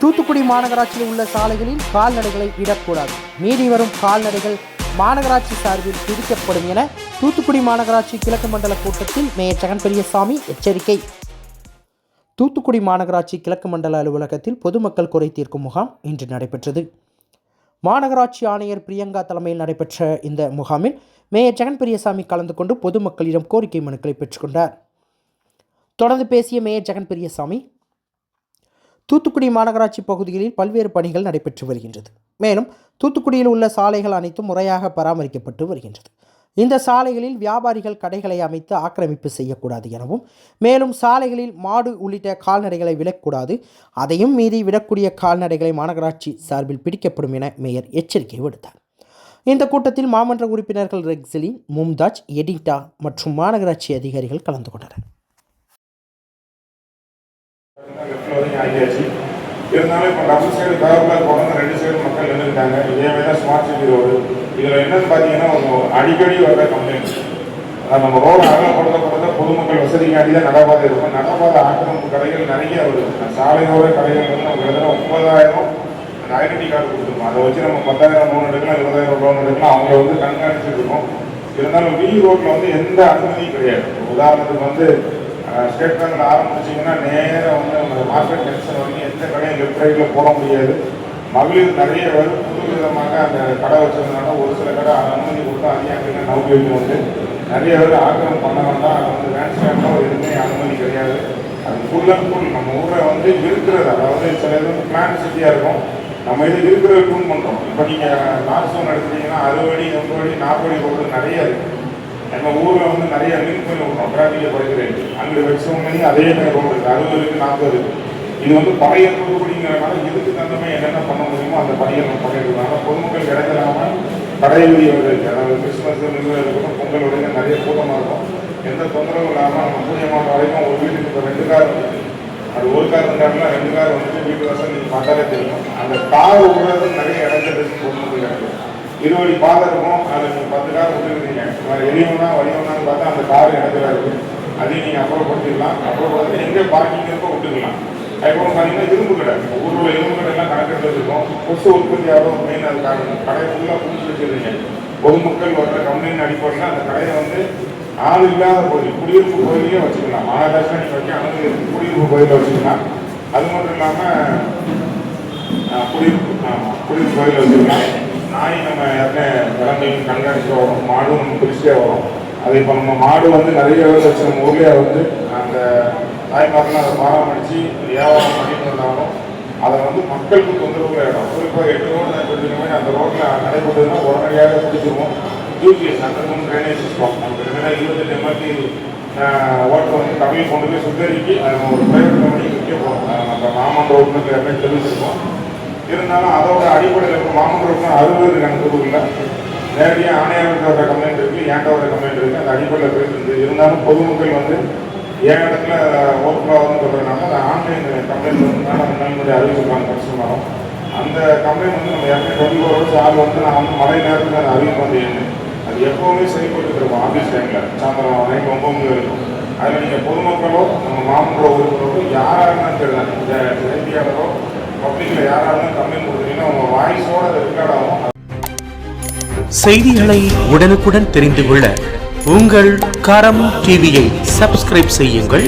தூத்துக்குடி மாநகராட்சியில் உள்ள சாலைகளில் கால்நடைகளை விடக்கூடாது மீறி வரும் கால்நடைகள் மாநகராட்சி சார்பில் பிடிக்கப்படும் என தூத்துக்குடி மாநகராட்சி கிழக்கு மண்டல கூட்டத்தில் மேயர் ஜெகன் பெரியசாமி எச்சரிக்கை. தூத்துக்குடி மாநகராட்சி கிழக்கு மண்டல அலுவலகத்தில் பொதுமக்கள் குறை தீர்க்கும் முகாம் இன்று நடைபெற்றது. மாநகராட்சி ஆணையர் பிரியங்கா தலைமையில் நடைபெற்ற இந்த முகாமில் மேயர் ஜெகன் பெரியசாமி கலந்து கொண்டு பொதுமக்களிடம் கோரிக்கை மனுக்களை பெற்றுக்கொண்டார் தொடர்ந்து பேசிய மேயர் ஜெகன் பெரியசாமி தூத்துக்குடி மாநகராட்சி பகுதிகளில் பல்வேறு பணிகள் நடைபெற்று வருகின்றது. மேலும் தூத்துக்குடியில் உள்ள சாலைகள் அனைத்தும் முறையாக பராமரிக்கப்பட்டு வருகின்றது. இந்த சாலைகளில் வியாபாரிகள் கடைகளை அமைத்து ஆக்கிரமிப்பு செய்யக்கூடாது எனவும் மேலும் சாலைகளில் மாடு உள்ளிட்ட கால்நடைகளை விடக்கூடாது அதையும் மீறி விடக்கூடிய கால்நடைகளை மாநகராட்சி சார்பில் பிடிக்கப்படும் என மேயர் எச்சரிக்கை விடுத்தார். இந்த கூட்டத்தில் மாமன்ற உறுப்பினர்கள் ரெக்ஸலின் மும்தாஜ் எடிட்டா மற்றும் மாநகராட்சி அதிகாரிகள் கலந்து கொண்டனர். ஆகியாச்சு இருந்தாலும் இப்போ டபுள் சைடு கவர்மெண்ட் கொண்டு ரெண்டு சைடு மக்கள் நின்றுட்டாங்க இதே மாதிரி தான் ஸ்மார்ட் சிட்டி ரோடு இதில் என்னன்னு பார்த்தீங்கன்னா ஒரு அடிக்கடி வர்ற கம்ப்ளைண்ட் நம்ம ரோடு அகலப்படுத்த கொடுத்த பொதுமக்கள் வசதிக்காண்டி தான் நடப்பாதை இருக்கும் நடப்பாதை ஆக்கிரமிப்பு கடைகள் நிறைய வருது சாலையோர கடைகள் வந்து நம்ம கிட்டத்தட்ட ஒன்பதாயிரம் அந்த ஐடென்டி கார்டு கொடுத்துருக்கோம் அதை வச்சு நம்ம பத்தாயிரம் லோன் எடுக்கலாம் இருபதாயிரம் லோன் எடுக்கலாம் அவங்கள வந்து கண்காணிச்சுட்டு இருக்கோம் இருந்தாலும் வி ரோட்ல வந்து எந்த அனுமதியும் கிடையாது உதாரணத்துக்கு வந்து ஸ்டேட் பேங்க்ல ஆரம்பிச்சிங்கன்னா நேராக வந்து நம்ம மார்க்கெட் டென்ஷன் வரைக்கும் எந்த கடையும் லெஃப்ட் ரைட்டில் போட முடியாது. மகளிர் நிறைய பேர் புது விதமாக அந்த கடை வச்சதுனால ஒரு சில கடை அனுமதி கொடுத்தா அதிகம் நவுக்கி வைக்கும் வந்து நிறைய பேர் ஆக்கிரமம் பண்ண வேண்டாம் அது வந்து வேன் ஸ்டாண்டோ எதுவுமே அனுமதி கிடையாது. அது ஃபுல் அண்ட் ஃபுல் நம்ம ஊரை வந்து இருக்கிறது. அதாவது சில இது வந்து பிளான் சிட்டியாக இருக்கும். நம்ம இது இருக்கிறத டூன் பண்ணுறோம் இப்போ நீங்கள் லாஸ்ட் ஒன் எடுத்துட்டீங்கன்னா அறுபடி எண்பது அடி நாற்பது அடி போடுறது நிறைய இருக்குது நம்ம ஊரில் நிறைய லிங்க் பண்ணி விட்றோம் டிராஃபிக்கை குறைக்கிறது அங்கே வச்சவங்க அதே மாதிரி ரோடு இருக்குது அறுபது இருக்குது நாற்பது. இருக்குது இது வந்து பழைய தொகுதிங்கிறனால இதுக்கு தந்தமே என்னென்ன பண்ண முடியுமோ அந்த பணியை நம்ம பண்ணிட்டு பொதுமக்கள் கிடைக்கிறாம கடை வீதி அதாவது கிறிஸ்மஸ் இருக்கட்டும் பொங்கல் வரைக்கும் நிறைய கூட்டமாக இருக்கும். எந்த தொந்தரவும் இல்லாமல் நம்ம பூஜ்ஜியமான வரைக்கும் ஒரு வீட்டுக்கு இப்போ ரெண்டு கார் அது ஒரு கார் இருந்தாலும் ரெண்டு கார் வந்துட்டு வீட்டு வாசல் நீங்கள் பார்த்தாலே தெரியும். அந்த கார் விடுறது நிறைய இடத்துல இருக்கு பொதுமக்கள் இடத்துல. இருபடி பாதை இருக்கும் அதில் நீங்கள் பத்து கார் விட்டுருக்கீங்க எளியவனா வலியவனான்னு பார்த்தா அந்த கார் இடத்துல இருக்குது அதையும் நீங்கள் அப்புறப்படுத்திடலாம் அப்புறப்படுத்தி எங்கே பார்க்கிங் இருக்கோ விட்டுக்கலாம் அதுக்கப்புறம் பார்த்தீங்கன்னா இரும்பு கடை. ஊரில் இரும்பு கடைலாம் கணக்கெடுத்து இருக்கும் கொசு உற்பத்தி ஆகும் மெயின் அது காரணம் கடை ஃபுல்லாக புடிச்சு வச்சுருந்தீங்க பொதுமக்கள் வர்ற கம்பெனி அடிப்படையில் அந்த கடையை வந்து ஆள் இல்லாத கோயில் குடியிருப்பு கோயிலையும் வச்சுக்கலாம். மாநகராட்சி நீங்கள் வைக்க அனுமதி இருக்கு குடியிருப்பு கோயிலில் வச்சுக்கலாம். அது மட்டும் இல்லாமல் குடியிருப்பு ஆமாம் குடியிருப்பு கோயிலில் வச்சுக்கலாம். நாய் நம்ம யாருமே விலங்கையும் கண்காணிச்சு வரும். மாடும் நம்ம பிரிச்சிட்டே வரும். அது இப்போ நம்ம மாடு வந்து நிறைய பேர் வச்சு நம்ம ஊர்லேயே வந்து அந்த தாய்மாரெலாம் அதை பராமரித்து வியாபாரம் பண்ணிட்டு இருந்தாலும் அதை வந்து மக்களுக்கு தொந்தரவு இடம் குறிப்பாக எட்டு ரோடு நான் சொல்லிருக்க மாதிரி அந்த ரோட்டில் நடைபெற்றதுன்னா உடனடியாக பிடிச்சிருவோம். யூபிஎஸ் அந்த ட்ரைனேஜ் சிஸ்டம் நம்ம கிட்டத்தட்ட இருபத்தெட்டு எம்எல்டி ஓட்டை வந்து தமிழ் கொண்டு போய் சுத்தரிக்கி அதை ஒரு பிரைவேட் கம்பெனிக்கு விற்க போகிறோம் நம்ம மாமன் ரோட்னு எல்லாமே தெரிஞ்சிருக்கோம். இருந்தாலும் அதோட அடிப்படையில் இப்போ மாமன் அறுபது கணக்கு இல்லை நேரடியாக ஆணையாளர்களோட கம்ப்ளைண்ட் இருக்குது ஏன்டோட கம்ப்ளைண்ட் இருக்குது அந்த அடிப்படையில் போயிட்டு இருந்து இருந்தாலும் பொதுமக்கள் வந்து ஏன் இடத்துல ஓட்டுலா வந்து சொல்கிறனால அந்த ஆன்லைன் கம்ப்ளைண்ட் வந்து அந்த ரெண்டு அறிவிப்பாங்க முன்னாடி அந்த கம்ப்ளைண்ட் வந்து நம்ம ஏற்கனவே டுவெண்ட்டி ஃபோர் ஹவர்ஸ் ஆள் வந்து நான் வந்து மழை நேரத்தில் அதை அறிவிப்பு வந்து அது எப்போவுமே செயல்பட்டு இருக்கோம் ஆஃபீஸ் டைமில் சாயந்தரம் நைட் ஒம்பது மணி வரைக்கும். அதில் நீங்கள் பொதுமக்களோ நம்ம மாமன்ற உறுப்பினரோ யாராக இருந்தாலும் தெரியல இந்த செய்தியாளரோ பப்ளிக்கில் யாராலும் கம்ப்ளைண்ட் கொடுத்தீங்கன்னா உங்கள் வாய்ஸோட ரெக்கார்ட் ஆகும். செய்திகளை உடனுக்குடன் தெரிந்து கொள்ள உங்கள் கரம் டிவியை சப்ஸ்கிரைப் செய்யுங்கள்.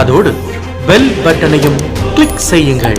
அதோடு பெல் பட்டனையும் கிளிக் செய்யுங்கள்.